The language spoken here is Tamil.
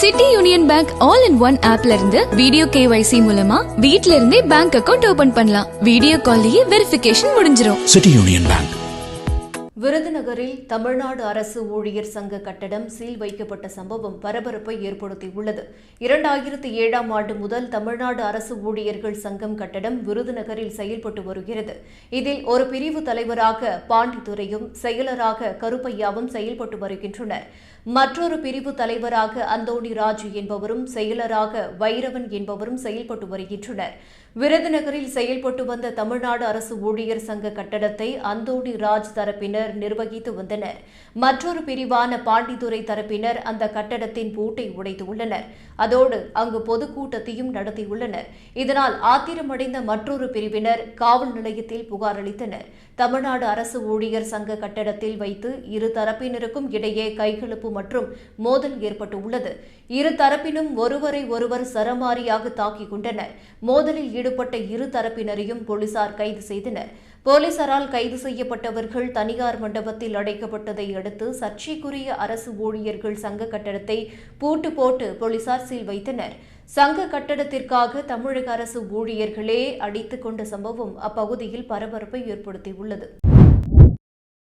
City Union Bank all in one ஆப்ல இருந்து வீடியோ கேவைசி மூலமா வீட்ல இருந்தே பேங்க் அக்கவுண்ட் ஓபன் பண்ணலாம். வீடியோ கால்லயே வெரிஃபிகேஷன் முடிஞ்சிரும். City Union Bank. விருதுநகரில் தமிழ்நாடு அரசு ஊழியர் சங்க கட்டடம் சீல் வைக்கப்பட்ட சம்பவம் பரபரப்பை ஏற்படுத்தியுள்ளது. இரண்டாயிரத்தி ஏழாம் ஆண்டு முதல் தமிழ்நாடு அரசு ஊழியர்கள் சங்கம் கட்டடம் விருதுநகரில் செயல்பட்டு வருகிறது. இதில் ஒரு பிரிவு தலைவராக பாண்டித்துறையும் செயலராக கருப்பையாவும் செயல்பட்டு வருகின்றனர். மற்றொரு பிரிவு தலைவராக அந்தோணி ராஜு என்பவரும் செயலராக வைரவன் என்பவரும் செயல்பட்டு வருகின்றனர். விருதுநகரில் செயல்பட்டு வந்த தமிழ்நாடு அரசு ஊழியர் சங்க கட்டடத்தை அந்தோணி ராஜ் தரப்பினர் தரப்பினர் நிர்வகித்து வந்தனர். மற்றொரு பிரிவான பாண்டித்துறை தரப்பினர் அந்த கட்டடத்தின் பூட்டை உடைத்துள்ளனர் அதோடு அங்கு பொதுக்கூட்டத்தையும் நடத்தியுள்ளனர். இதனால் ஆத்திரமடைந்த மற்றொரு பிரிவினர் காவல் நிலையத்தில் புகார் அளித்தனர். தமிழ்நாடு அரசு ஊழியர் சங்க கட்டடத்தில் வைத்து இரு தரப்பினருக்கும் இடையே கைகலப்பு மற்றும் மோதல் ஏற்பட்டுள்ளது இரு தரப்பினும் ஒருவரை ஒருவர் சரமாரியாக தாக்கிக் கொண்டனர். மோதலில் ஈடுபட்ட இரு தரப்பினரையும் போலீசார் கைது செய்தனர். போலீசாரால் கைது செய்யப்பட்டவர்கள் தனியார் மண்டபத்தில் அடைக்கப்பட்டதை அடுத்து சர்ச்சைக்குரிய அரசு ஊழியர்கள் சங்க கட்டடத்தை பூட்டு போட்டு போலீசார் சீல் வைத்தனர். சங்க கட்டடத்திற்காக தமிழக அரசு ஊழியர்களே அடித்துக் கொண்ட சம்பவம் அப்பகுதியில் பரபரப்பை ஏற்படுத்தியுள்ளது.